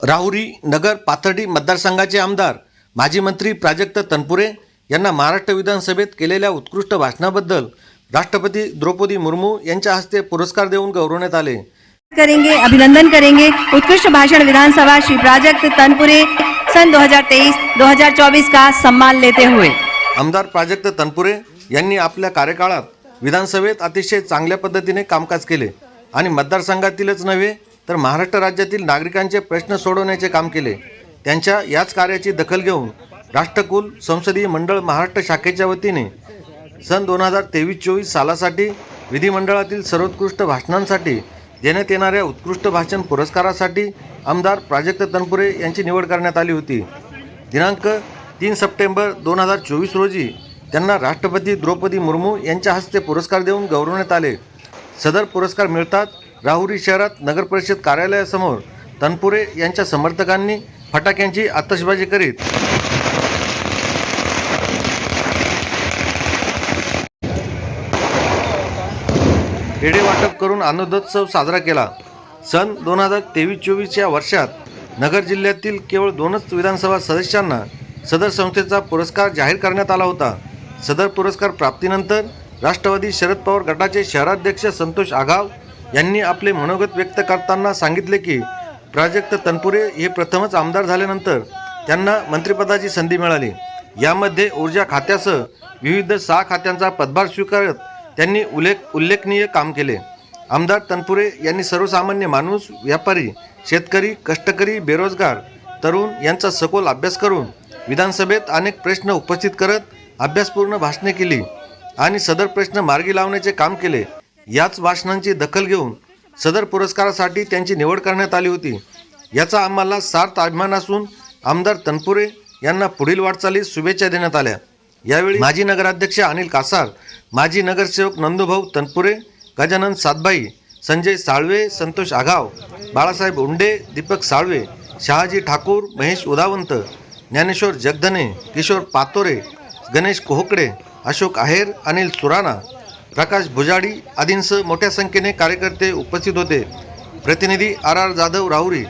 राहुरी नगर पाथर्डी मतदारसंघाचे आमदार माजी मंत्री प्राजक्त तनपुरे यांना महाराष्ट्र विधानसभेत केलेल्या उत्कृष्ट भाषणाबद्दल राष्ट्रपती द्रौपदी मुर्मू यांच्या हस्ते पुरस्कार देऊन गौरवण्यात आले. करेंगे अभिनंदन करेंगे उत्कृष्ट भाषण विधानसभा श्री प्राजक्त तनपुरे सन 2023-2024 का सम्मान लेते हुए। आमदार प्राजक्त तनपुरे यांनी आपल्या कार्यकाळात विधानसभेत अतिशय चांगल्या पद्धतीने कामकाज केले आणि मतदारसंघातीलच नव्हे तर महाराष्ट्र राज्यातील नागरिकांचे प्रश्न सोडवण्याचे काम केले. त्यांच्या याच कार्याची दखल घेऊन राष्ट्रकुल संसदीय मंडळ महाराष्ट्र शाखेच्या वतीने सन दोन हजार तेवीस चोवीस सालासाठी विधिमंडळातील सर्वोत्कृष्ट भाषणांसाठी देण्यात येणाऱ्या उत्कृष्ट भाषण पुरस्कारासाठी आमदार प्राजक्त तनपुरे यांची निवड करण्यात आली होती. दिनांक तीन सप्टेंबर दोन हजार चोवीस रोजी त्यांना राष्ट्रपती द्रौपदी मुर्मू यांच्या हस्ते पुरस्कार देऊन गौरवण्यात आले. सदर पुरस्कार मिळतात राहुरी शहरात नगरपरिषद कार्यालयासमोर तनपुरे यांच्या समर्थकांनी फटाक्यांची आतषबाजी करीत पेढे वाटप करून आनंदोत्सव साजरा केला. सन दोन हजार तेवीस चोवीस या वर्षात नगर जिल्ह्यातील केवळ दोनच विधानसभा सदस्यांना सदर संस्थेचा पुरस्कार जाहीर करण्यात आला होता. सदर पुरस्कार प्राप्तीनंतर राष्ट्रवादी शरद पवार गटाचे शहराध्यक्ष संतोष आघाव यांनी आपले मनोगत व्यक्त करताना सांगितले की प्राजक्त तनपुरे हे प्रथमच आमदार झाल्यानंतर त्यांना मंत्रिपदाची संधी मिळाली. यामध्ये ऊर्जा खात्यासह विविध सहा खात्यांचा पदभार स्वीकारत त्यांनी उल्लेख उल्लेखनीय काम केले. आमदार तनपुरे यांनी सर्वसामान्य माणूस व्यापारी शेतकरी कष्टकरी बेरोजगार तरुण यांचा सखोल अभ्यास करून विधानसभेत अनेक प्रश्न उपस्थित करत अभ्यासपूर्ण भाषणे केली आणि सदर प्रश्न मार्गी लावण्याचे काम केले. याच भाषणांची दखल घेऊन सदर पुरस्कारासाठी त्यांची निवड करण्यात आली होती. याचा आम्हाला सार्थ अभिमान असून आमदार तनपुरे यांना पुढील वाटचालीस शुभेच्छा देण्यात आल्या. यावेळी माजी नगराध्यक्ष अनिल कासार माजी नगरसेवक नंदुभाऊ तनपुरे गजानन सातबाई संजय साळवे संतोष आघाव बाळासाहेब उंडे दीपक साळवे शहाजी ठाकूर महेश उदावंत ज्ञानेश्वर जगधने किशोर पातोरे गणेश कोहकडे अशोक आहेर अनिल सुराणा प्रकाश भुजाडी आदींसह मोठ्या संख्येने कार्यकर्ते उपस्थित होते. प्रतिनिधी आर आर जाधव राहुरी